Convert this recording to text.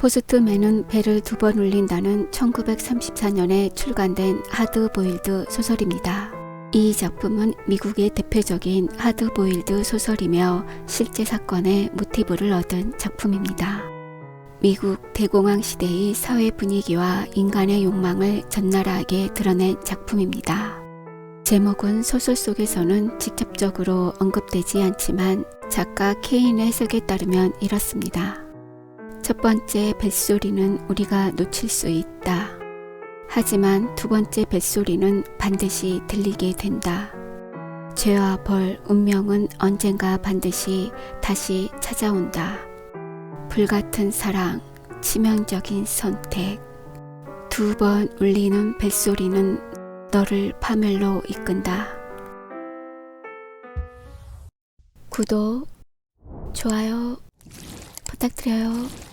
포스트맨은 배를 두 번 울린다는 1934년에 출간된 하드보일드 소설입니다. 이 작품은 미국의 대표적인 하드보일드 소설이며 실제 사건의 모티브를 얻은 작품입니다. 미국 대공황 시대의 사회 분위기와 인간의 욕망을 적나라하게 드러낸 작품입니다. 제목은 소설 속에서는 직접적으로 언급되지 않지만 작가 케인의 해석에 따르면 이렇습니다. 첫 번째 벨소리는 우리가 놓칠 수 있다. 하지만 두 번째 벨소리는 반드시 들리게 된다. 죄와 벌, 운명은 언젠가 반드시 다시 찾아온다. 불같은 사랑, 치명적인 선택. 두 번 울리는 벨소리는 너를 파멸로 이끈다. 구독, 좋아요 부탁드려요.